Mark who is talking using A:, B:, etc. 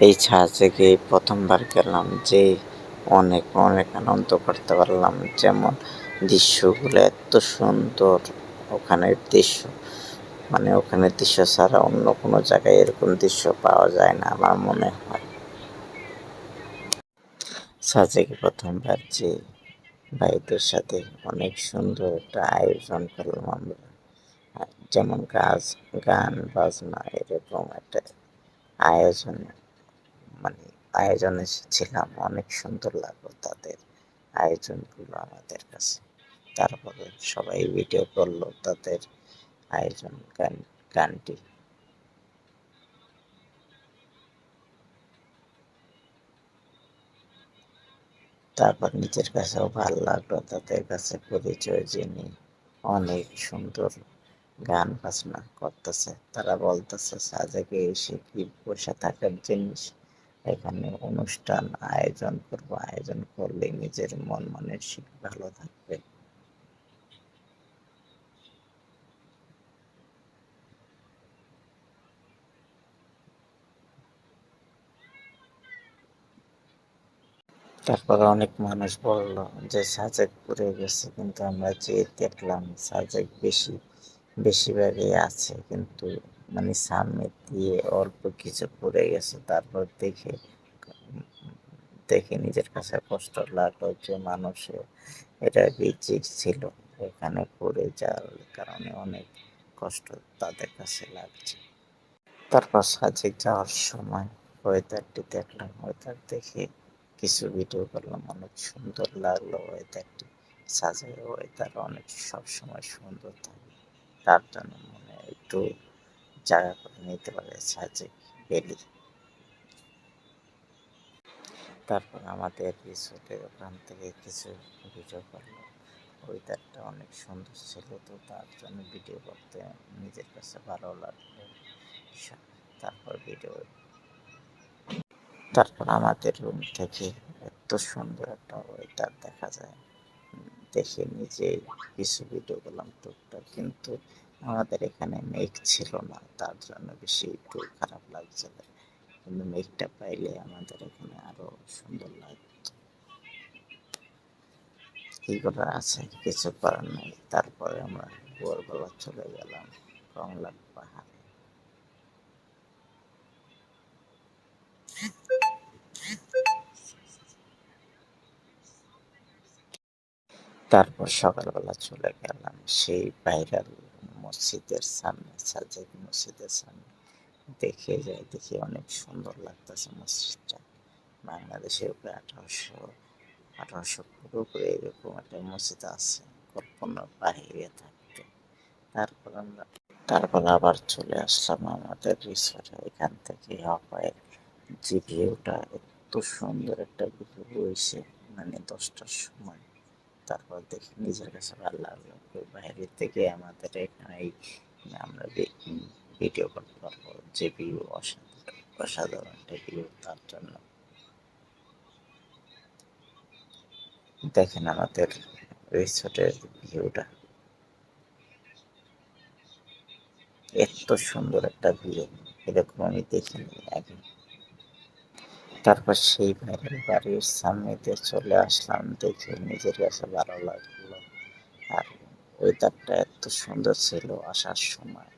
A: এই ছাঁচে গিয়ে প্রথমবার গেলাম? যে অনেক অনেক আনন্দ করতে পারলাম। যেমন দৃশ্যগুলো এত সুন্দর, ওখানের দৃশ্য। মানে ওখানের দৃশ্য ছাড়া অন্য কোনো জায়গায় এরকম দৃশ্য পাওয়া যায় না আমার মনে হয়। সাজে সাজেকে প্রথমবার? যে ভাইদের সাথে অনেক সুন্দর একটা আয়োজন করলাম আমরা। যেমন গাছ, গান, বাজনা, এরকম একটা আয়োজন। মানে আয়োজনে ছিলাম, অনেক সুন্দর লাগল তাদের আয়োজনগুলো আমাদের কাছে। তারপরে সবাই ভিডিও করল তাদের আয়োজন গান, গানটি। তারপর নিজের কাছেও ভালো লাগল তাদের কাছে পরিচয় জেনে। অনেক সুন্দর গান বাজনা করতেছে। তারা বলতেছে, সাজেকে এসে কি বসে থাকার জিনিস? এখানে অনুষ্ঠান, আয়োজন করব। আয়োজন করলে নিজের মন মানসিক ভালো থাকবে। তারপরে অনেক মানুষ বলল যে, সাজেক পুড়ে গেছে, কিন্তু আমরা যে দেখলাম সাজেক বেশি বেশিরভাগই আছে, কিন্তু মানে সামনে দিয়ে অল্প কিছু পড়ে গেছে, তারপর দেখে দেখে নিজের কাছে কষ্ট লাগল যে মানুষে এটা রিজিক ছিল। এখানে পড়ে যাওয়ার কারণে অনেক কষ্ট তাদের কাছে লাগছে। তারপর সাজেক যাওয়ার সময় ওয়েদারটি দেখলাম। ওয়েদার দেখে কিছু ভিডিও করলাম। অনেক সুন্দর লাগল ওয়েদারটি সাজের ওয়েদার অনেক সবসময় সুন্দর থাকে। তার জন্য মনে একটু জায়গা করে নিতে পারে সাজে বেলি তারপর আমাদের রিসোর্টের ওখান থেকে কিছু ভিডিও করল। ওয়েদারটা অনেক সুন্দর ছিল তো তার জন্য ভিডিও করতে নিজের কাছে ভালো লাগল। তারপর ভিডিও তারপর আমাদের রুম থেকে এত সুন্দর একটা ওয়েদার দেখা যায়। দেখে নিজে কিছু ভিডিও করলাম টুকটাক, কিন্তু আমাদের এখানে মেঘ ছিল না, তার জন্য বেশি একটু খারাপ লাগছিল কিন্তু মেঘটা পাইলে আমাদের এখানে আরও সুন্দর লাগত। আছে? কিছু করার নাই। তারপরে আমরা ভোরবেলা চলে গেলাম কমলা পাহাড়ে। তারপর সকালবেলা চলে গেলাম সেই ভাইরাল মসজিদের সামনে সাজেক মসজিদের সামনে। দেখে যাই দেখে অনেক সুন্দর লাগতেছে মসজিদটা। বাংলাদেশের উপরে আঠারোশো আঠারোশো পুরো করে এরকম একটা মসজিদ আছে কল্পনার বাহিরে থাকতে। তারপর আমরা, তারপর আবার চলে আসলাম আমাদের রিসোর্টে। এখান থেকে হাওয়ায় যে ভিউটা এত সুন্দর একটা ভিউ হয়েছে মানে দশটার সময়। তারপর দেখি নিজের কাছে ভালো লাগল। বাইরে থেকে আমাদের এখানে আমরা ভিডিও করতে পারব যে ভিউ অসাধারণ ভিউ তার জন্য। দেখেন আমাদের রিসোর্টের ভিউটা এত সুন্দর একটা ভিউ এরকম আমি দেখিনি আগে। তারপর সেই ভাইয়ের বাড়ির সামনে দিয়ে চলে আসলাম। দেখে নিজের কাছে ভালো লাগল। আর ওয়েদারটা এত সুন্দর ছিল আসার সময়।